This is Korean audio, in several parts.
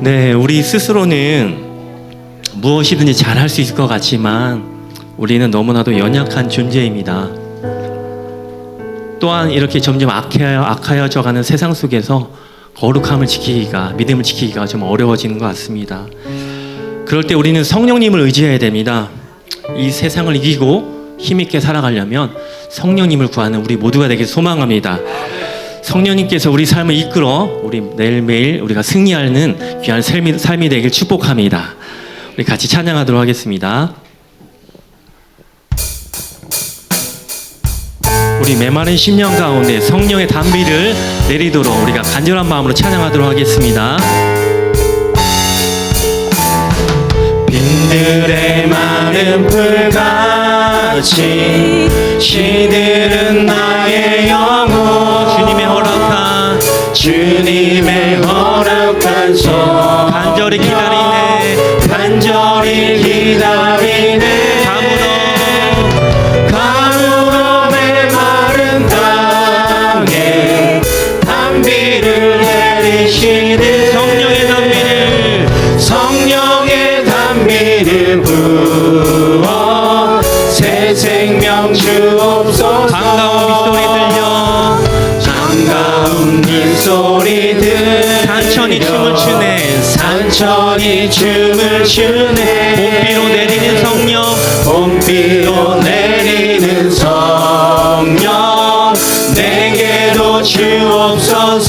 네, 우리 스스로는 무엇이든지 잘할 수 있을 것 같지만 우리는 너무나도 연약한 존재입니다. 또한 이렇게 점점 악하여, 악하여져 가는 세상 속에서 거룩함을 지키기가 믿음을 지키기가 좀 어려워지는 것 같습니다. 그럴 때 우리는 성령님을 의지해야 됩니다. 이 세상을 이기고 힘있게 살아가려면 성령님을 구하는 우리 모두가 되길 소망합니다. 성령님께서 우리 삶을 이끌어 우리 매일매일 우리가 승리하는 귀한 삶이, 삶이 되길 축복합니다. 우리 같이 찬양하도록 하겠습니다. 우리 메마른 심령 가운데 성령의 단비를 내리도록 우리가 간절한 마음으로 찬양하도록 하겠습니다. 빈들의 많은 풀같이 시들은 나의 영혼 주님의 허락한 손 간절히 기다 반가운 빗소리 들려 산천이 춤을 추네. 산천이 춤을 추네. 봄비로 내리는 성령. 봄비로 내리는 성령. 내게로 주옵소서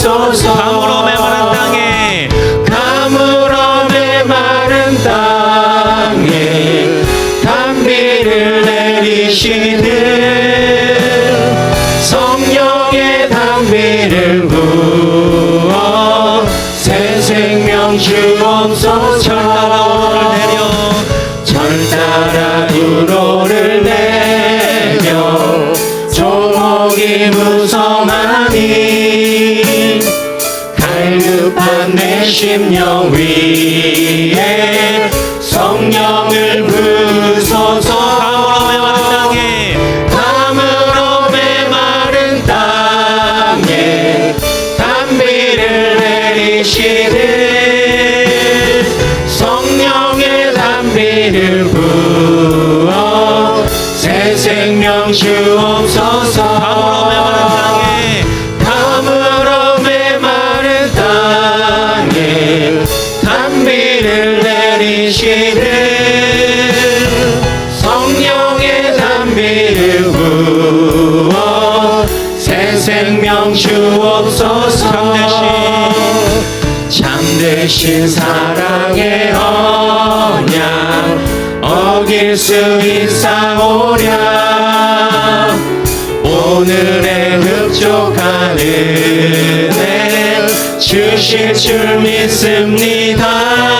주옵소서 가물어 메마른 땅에. 가물어 메마른 땅에 단비를 내리시는 성령의 단비를 부어 새 생명 주옵소서. 철따라 우로를 내려. 철따라 우로를 내려. 조목이 무성하니 갈급한 내 심령 위에 성령을 부소서. 가물어 메마른 땅에. 가물어 메마른 땅에 단비를 내리시는 성령의 단비를 부어 새 생명 주옵소서. 가물어 메마른 땅에 참되신 사랑의 언약 어길 수 있사오랴. 오늘의 은혜 주실 줄 믿습니다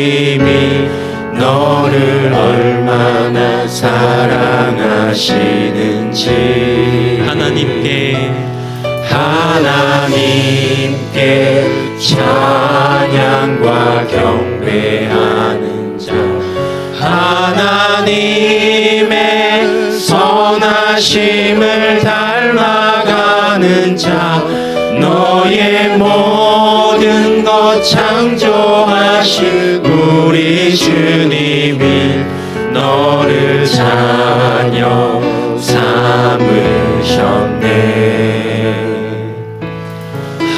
사랑하시는지. 하나님께 하나님께 찬양과 경배하는 자. 하나님의 선하심 너를 자녀 삼으셨네.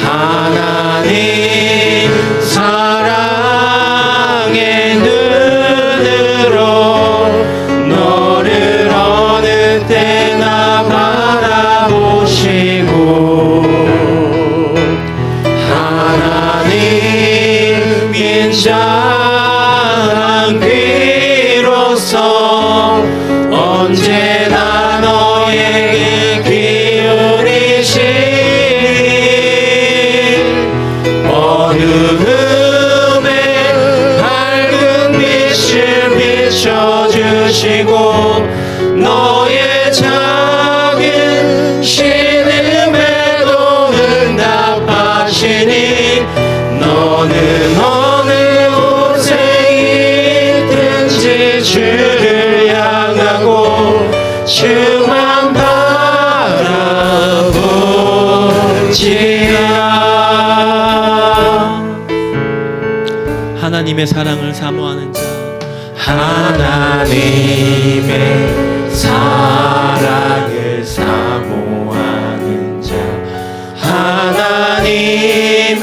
하나님 사랑의 눈으로 너를 어느 때나 바라보시고 하나님 인자 주를 향하고 주만 바라보지라. 하나님의 사랑을 사모하는 자. 하나님의 사랑을 사모하는 자. 하나님의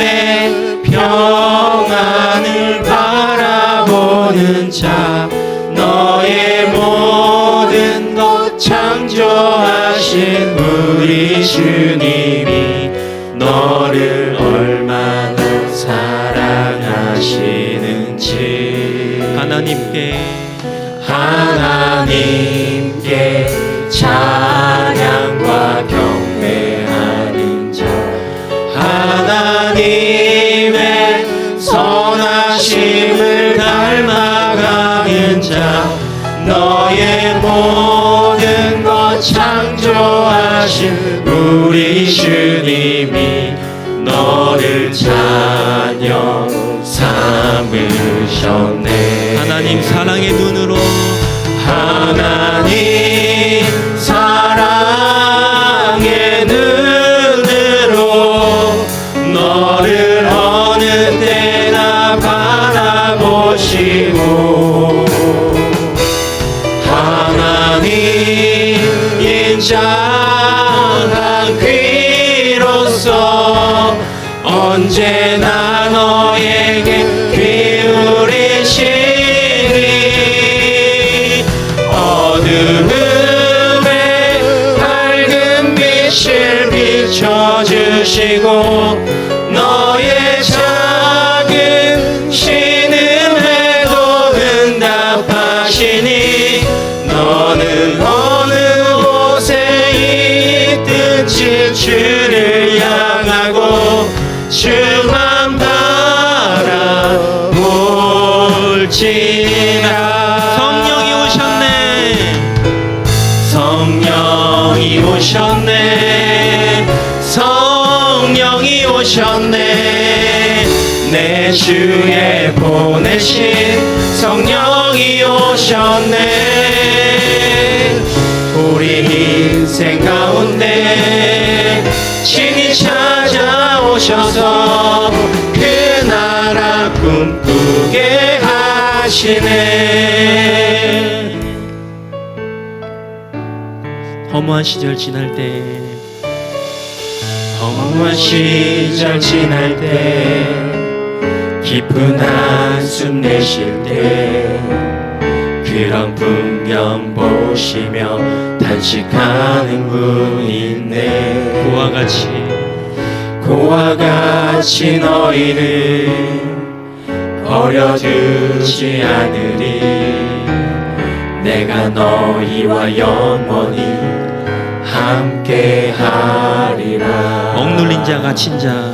평안을 바라보는 자 너의 모든 것 창조하신 우리 주님이 너를 얼마나 사랑하시는지. 하나님께 너의 모든 것 창조하신 우리 주님이 너를 자녀 삼으셨네. 하나님 사랑의 눈으로. 하나님 사랑의 눈으로 너를 어느 때나 바라보시고 인자한 귀로서 언제나 너에게 기울이시니 어둠에 밝은 빛을 비춰주시고 내 주에 보내신 성령이 오셨네. 우리 인생 가운데 친히 찾아오셔서 그 나라 꿈꾸게 하시네. 허무한 시절 지날 때 허무한 시절 지날 때 깊은 한숨 내쉴 때 그런 풍경 보시며 단식하는 분 있네 그와 같이. 그와 같이 너희를 버려두지 않으리. 내가 너희와 영원히 함께 하리라. 억눌린 자 갇힌 자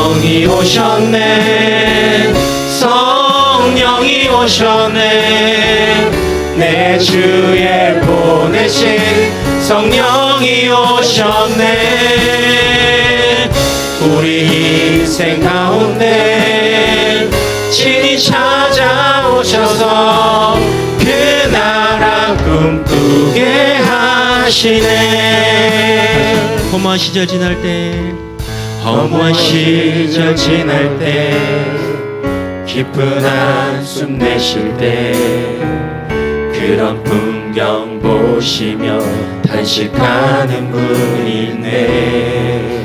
성령이 오셨네. 성령이 오셨네. 내 주에 보내신 성령이 오셨네. 우리 인생 가운데 친히 찾아오셔서 그 나라 꿈꾸게 하시네. 허무한 시절 지날 때 허무한 시절 지날 때 깊은 한숨 내쉴 때 그런 풍경 보시며 단식하는 분이 있네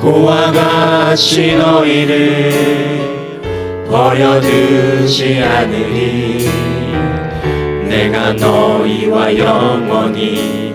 고와 같이 너희를 버려두지 않으리. 내가 너희와 영원히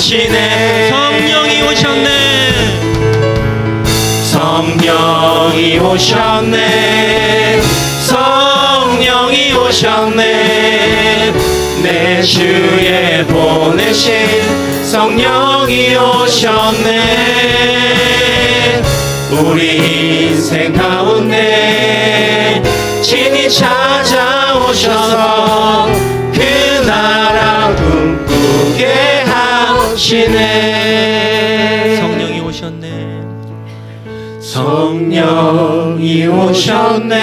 하시네 성령이 오셨네. 성령이 오셨네. 성령이 오셨네. 내 주에 보내신 성령이 오셨네. 우리 인생 가운데 친히 찾아오셔서 하시네. 성령이 오셨네. 성령이 오셨네.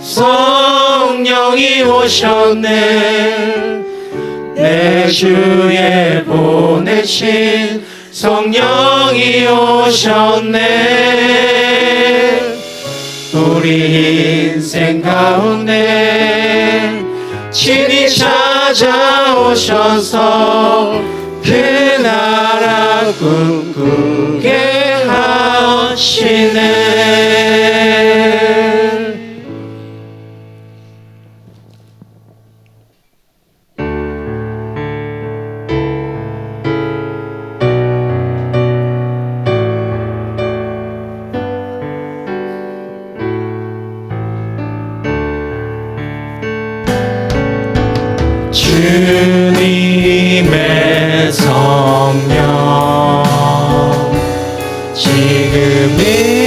성령이 오셨네. 내 주에 보내신 성령이 오셨네. 우리 인생 가운데 친히 찾아오셔서 그 나라 꿈꾸게 하시네. 주님의 지금